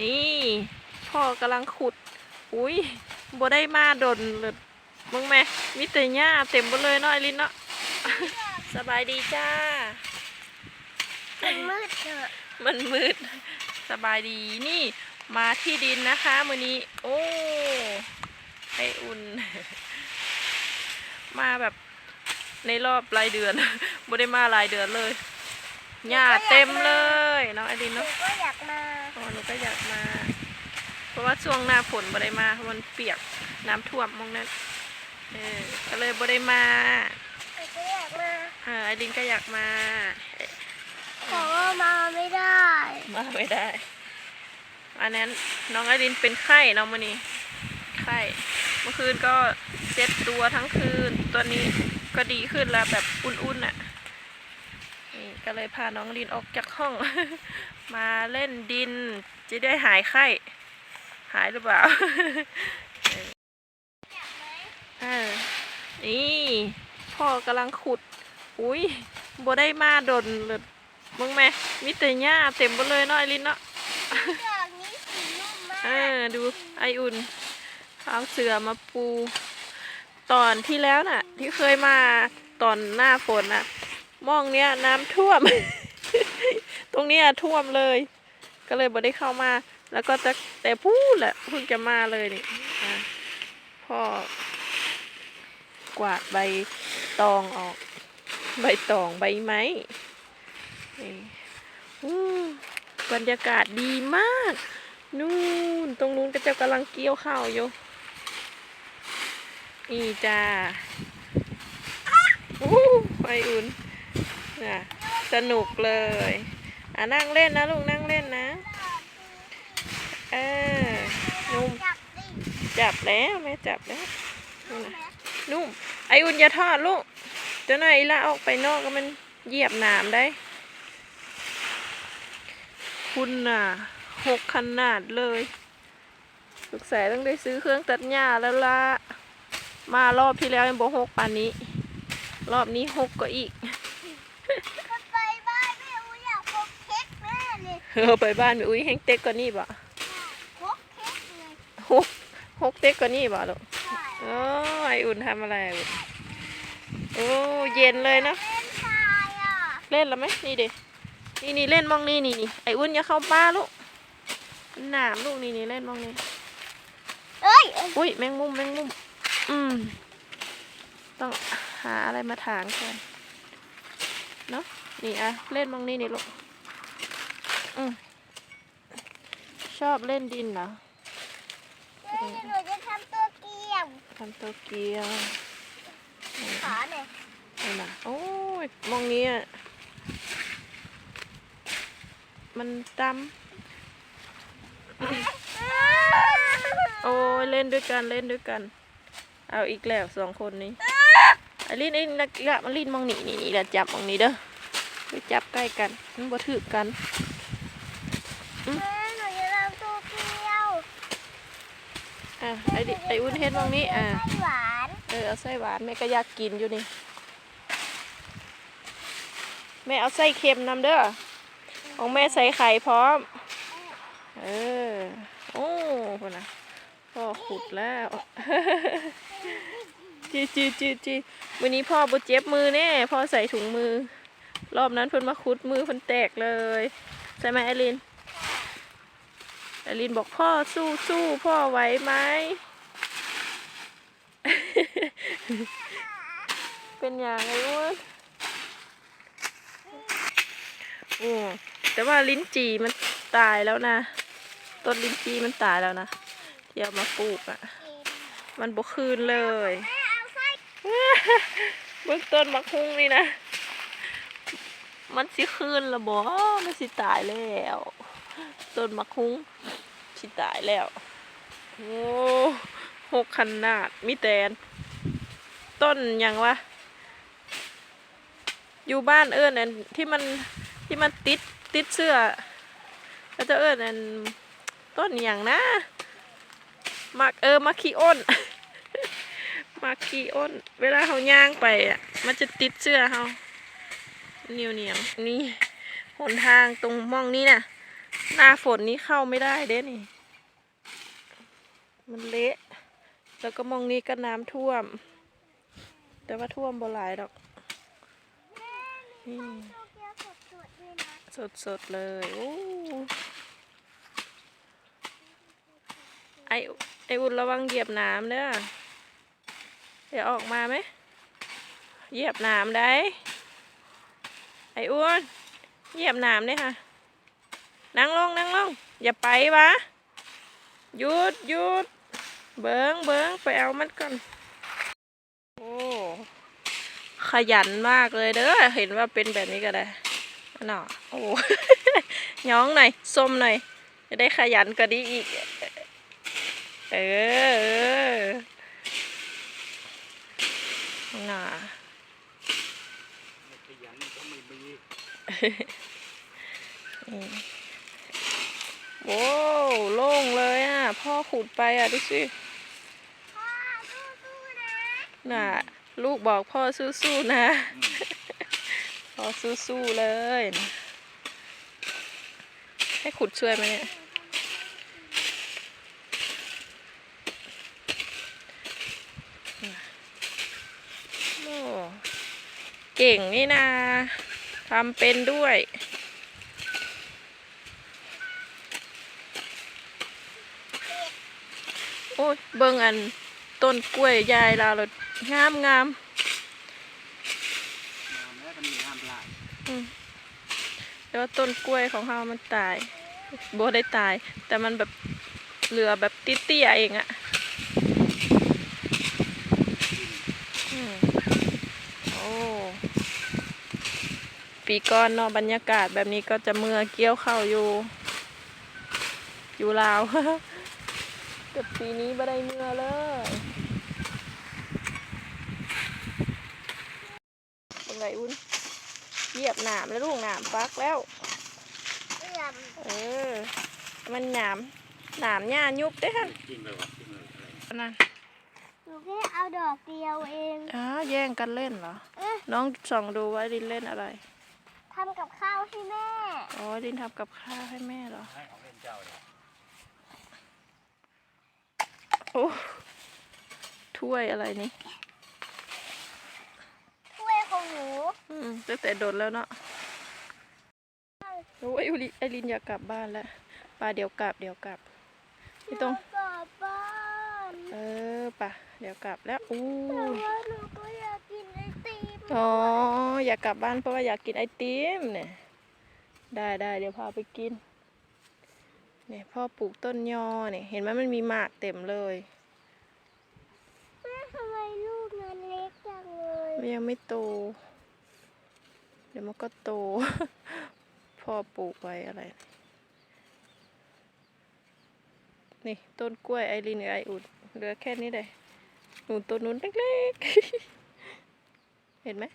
นี่พ่อกำลังขุด อุ้ยบ่ได้มาดนเลยมึงแม่มีแต่หญ้าเต็มหมดเลยเนาะไอรินเนาะสบายดีจ้า มันมืดเถอะมันมืด สบายดีนี่ มาที่ดินนะคะ มือนี้ โอ้ไออุ่น มาแบบในรอบรายเดือนบ่ได้มารายเดือนเลยหญ้าเต็มเลยเนาะไอรินหนูเนาะก็อยากมาอ๋อ หนูก็อยากมา เพราะว่าช่วงหน้าฝนบ่ได้มาเพราะมันเปียกน้ำท่วมมองนั้นเออก็เลยบ่ได้มาหนูก็อยากมาเออไอรินก็อยากมาแต่ว่ามาไม่ได้มาไม่ได้ อันนั้นน้องไอรินเป็นไข้เนาะมื้อนี้ไข้เมื่อคืนก็เจ็บตัวทั้งคืน ตัวนี้ก็ดีขึ้นแล้วแบบอุ่นๆอะนี่ ก็เลยพาน้องลินออกจากห้อง มาเล่นดิน จะได้หายไข้ หายหรือเปล่าเออนี่พ่อกำลังขุด อุ้ยบได้มาดนเลยมึงแม่มีแต่หญ้าเต็มหมดเลยเนาะไอรินเนาะอ่าเออดูไออุ่นเอาเสือมาปู ตอนที่แล้วน่ะ ที่เคยมาตอนหน้าฝนน่ะ มองเนี้ยน้ำท่วม ตรงเนี้ยท่วมเลย ก็เลยบ่ได้เข้ามา แล้วก็จะแต่พูดแหละเพิ่งจะมาเลยนี่อะพ่อกวาดใบตองออก ใบตองใบไม้นี่อู้บรรยากาศดีมาก นู่นตรงนู้นก็จะกำลังเกี่ยวข้าวอยู่นี่จ้าอู้ไฟอุ่น น่ะสนุกเลยอะนั่งเล่นนะลูกนั่งเล่นนะเออนุ่มจับแล้วแม่จับแล้วนี่นะนุ่มไออุ่นอย่าทอดลูกเจ้าหน่อยอีละออกไปนอกก็มันเหยียบหนามได้ คุณน่ะหกขนาดเลยลูกสายต้องได้ซื้อเครื่องตัดหญ้าแล้วละมารอบที่แล้วยังบอกหกปานนี้ รอบนี้หกก็อีก ไปบ้านแม่อูอยากพกเค้กแม่เลยเออไปบ้านแม่อุ้ยแห้งเต็กกว่านี่บ่พกเค้กเลยหกหกเต็กกว่านี่บ่ลูกใช่โอ้ไออุ่นทำอะไรอะลูกโอ้เย็นเลยเนาะเล่นทรายอะเล่นแล้วไหมนี่เด็นี่นี่เล่นมองนี่นี่นี่ไออุ่นอย่าเข้าป้าลูกมันหนามลูกนี่นี่เล่นมองนี่เอ้ยอุ้ยแมงมุมแมงมุม อืม ต้องหาอะไรมาถางก่อน เนาะนี่อะเล่นมองนี่นี่ลูกอืมชอบเล่นดินเหรอแม่หนูจะทำตัวเกียวทำโตเกียวขาหน่อยนี่นะโอ้ยมองนี้อะมันดำโอ้ยเล่นด้วยกันเล่นด้วยกัน เอาอีกแล้วสองคนนี้ไอ้ ลินไอ้นักละมันลินมองนี่นี่นี่ละจับมองนี่เด้อไปจับใกล้กันมันบ่ถือกันแม่หนูจะตัวเกียวอะไอ้ดิไอ้อุ่นเฮ็ดมองนี้อะไส้หวานเออเอาไส้หวานแม่ก็อยากกินอยู่นี่แม่เอาไส้เค็มนำเด้อของแม่ใส่ไข่พร้อม เออ โอ้คนนะพ่อขุดแล้ว จีจีจีจีวันนี้พ่อบุเจ็บมือแน่พ่อใส่ถุงมือ รอบนั้นเพิ่นมาขุดมือเพิ่นแตกเลย ใช่ไหมไอรินไอรินบอกพ่อสู้สู้พ่อไหวไหมเป็นอย่างไรวะโอ้แต่ว่าลิ้นจี่มันตายแล้วนะต้นลิ้นจี่มันตายแล้วนะที่เอามาปลูกอะ่ะ มันบกคืนเลย เบื้องต้นมักฮุ้งนี่นะ มันสิคืนละบ่มันสิตายแล้ว ต้นมักฮุ้งสิตายแล้ว โอ้หกขนาดมีแต่ต้นยังวะ อยู่บ้านเอิญอันที่มันที่มันติดติดเสื้อก็จะเอิญอันต้นอหย่างนะ มักเออมักขี้อ้น มักขี้อ้น เวลาเขาย่างไปอะ มันจะติดเสื้อเขาเหนียวเหนียวนี่หนทางตรงม่องนี้น่ะ หน้าฝนนี้เข้าไม่ได้เด้นี่ มันเละ แล้วก็มองนี้ก็น้ำท่วม แต่ว่าท่วมบ่หลายดอกนี่สดสดเลยโอ้ไอไออุ่นระวังเหยียบน้ำเด้อ เดี๋ยวออกมาไหมเหยียบหน้ำได้ไออุ่นเหยียบหน้ำได้ค่ะ นั่งลงนั่งลงอย่าไปวะหยุดหยุดเบิงเบิงไปเอามันก่อน โอ้ขยันมากเลยเด้อเห็นว่าเป็นแบบนี้ก็ได้น่ะโอ้ย้องหน่อยส้มหน่อย จะได้ขยันกว่านี้อีก เออ เออน่ะไม่ขยันก็ไม่มีนี่โว้วโล่งเลยอะ พ่อขุดไปอะ ดูสิ พ่อสู้ๆนะน่ะ ลูกบอกพ่อสู้ๆนะ พ่อสู้ๆเลยนะให้ขุดช่วยไหมเนี่ย โอ้ เก่งนี่นาทำเป็นด้วย โอ้ยเบิ่งอันต้นกล้วยยายเราเลยงามงามมาแม้ก็มีห้ามพลาดแต่ว่าต้นกล้วยของเรามันตายโบได้ตาย แต่มันแบบเหลือแบบติเตี้ยๆเองอะอืมโอ้ ปีก่อนเนาะบรรยากาศแบบนี้ก็จะเมื่อเกี้ยวเข้าวอยู่ อยู่ลาวแต่ปีนี้ไม่ได้เมื่อเลยเป็นไงอุ้นเหยียบหนามแล้วลูกหนามฟักแล้วเอื้อมเออมันหนามหนามหญ้ายุบได้ฮะจริงเลยวะจริงเลยอะไรนั่นหนูแค่เอาดอกเดียวเอง อ้าแย่งกันเล่นเหรอเอ๊ะน้องส่องดูว่าดินเล่นอะไร ทำกับข้าวให้แม่อ๋อดินทำกับข้าวให้แม่เหรอ ให้ของเล่นเจ้าเลยโอ้ถ้วยอะไรนี่ ถ้วยของหนูอืมตั้งแต่โดดแล้วเนาะโอ้ยอุลิไอรินอยากกลับบ้านแล้วปาเดี๋ยวกลับเดี๋ยวกลับไม่ต้องหนูกลับบ้าน เออปะเดี๋ยวกลับแล้วอู้แต่ว่าหนูก็อยากกินไอติม อ๋ออยากกลับบ้านเพราะว่าอยากกินไอติมเนี่ยได้ได้เดี๋ยวพาไปกินเนี่ยพ่อปลูกต้นยอเนี่ยเห็นไหมมันมีหมากเต็มเลยแม่ทำไมลูกนั้นเล็กจังเลยมันยังไม่โต เดี๋ยวมันก็โต พ่อปลูกไว้อะไร นี่ต้นกล้วยไอรินกับไออุดเหลือแค่นี้เลยหนูนต้นนู้นเล็กๆ เห็นไหม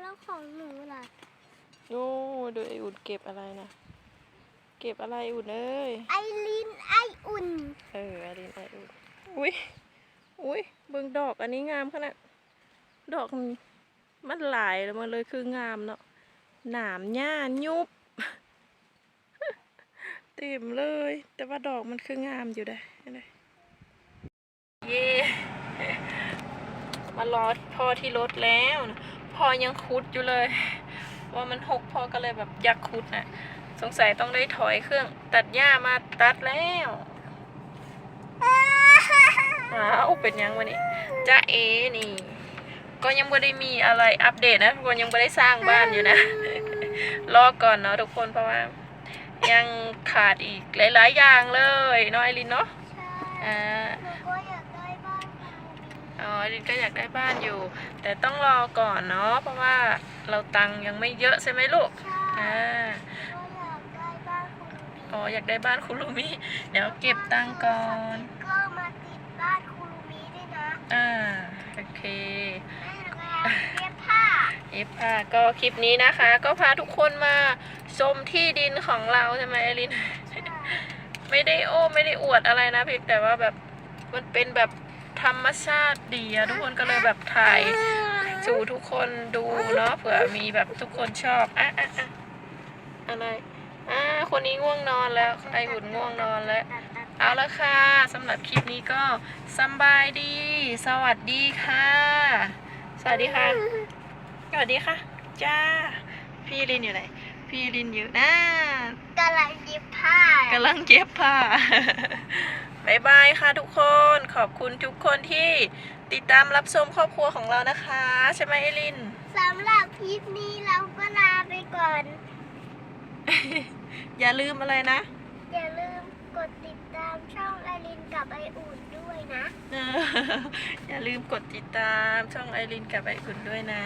แล้วของหนูล่ะโอ้ดูไออุดเก็บอะไรนะเก็บอะไรอุดเอ้ยไอลินไออุ่น เออไอรินไออุดอุ้ยอุ้ยเบิ่งดอกอันนี้งามขนาดดอกมันมันหลายแล้วมันเลยคืองามเนาะหนามหญ้ายุบเต็มเลย แต่ว่าดอกมันคืองามอยู่ได้ได้เย่ มารอพ่อที่รถแล้วนะพ่อยังคุดอยู่เลย ว่ามันหกพ่อก็เลยแบบอยากคุดน่ะสงสัยต้องได้ถอยเครื่อง ตัดหญ้ามาตัดแล้วอ้าวเป็นยังวะนี่จ้าเอนี่ ก็ยังไม่ได้มีอะไรอัปเดตนะทุกคนยังไม่ได้สร้างบ้านอยู่นะ รอก่อนเนาะทุกคนเพราะว่า ยังขาดอีกหลาย ๆ อย่างเลยเนาะไอรินเนาะใช่อ่า อ๋อไอรินก็อยากได้บ้านอยู่ แต่ต้องรอก่อนเนาะเพราะว่าเราตังค์ยังไม่เยอะใช่ไหมลูกใช่อ่าก็อยากได้บ้านคุณลุงอ๋ออยากได้บ้านคุรุมิเดี๋ยวเก็บตังค์ก่อนก็มาติดบ้านคุณลุงมีด้วยนะอ่าโอเคแม่หนูก็อยากเย็บผ้าเอฟค่ะก็คลิปนี้นะคะ ก็พาทุกคนมาชมที่ดินของเราใช่ไหมไอริน ไม่ได้โอ้ไม่ได้อวดอะไรนะเพียงแต่ว่าแบบมันเป็นแบบ ธรรมชาติดีอะทุกคนก็เลยแบบถ่ายสู่ทุกคนดูเนาะเผื่อมีแบบทุกคนชอบอะอะอะอะไรอ่าคนนี้ง่วงนอนแล้วไออุ่นง่วงนอนแล้ว เอาละค่ะสำหรับคลิปนี้ก็สำบายดี สวัสดีค่ะ สวัสดีค่ะ สวัสดีค่ะ จ้า พี่ลินอยู่ไหน พี่ลินอยู่นะกำลังยิบผ้ากำลังเย็บผ้า บายบายค่ะทุกคนขอบคุณทุกคนที่ติดตามรับชมครอบครัวของเรานะคะ ใช่ไหมเอลินสำหรับคลิปนี้เราก็ลาไปก่อน อย่าลืมอะไรนะ อย่าลืมกดติดตามช่องไอรินกับไออุ่นด้วยนะเอออย่าลืมกดติดตามช่องไอรินกับไออุ่นด้วยนะ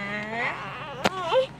Bye.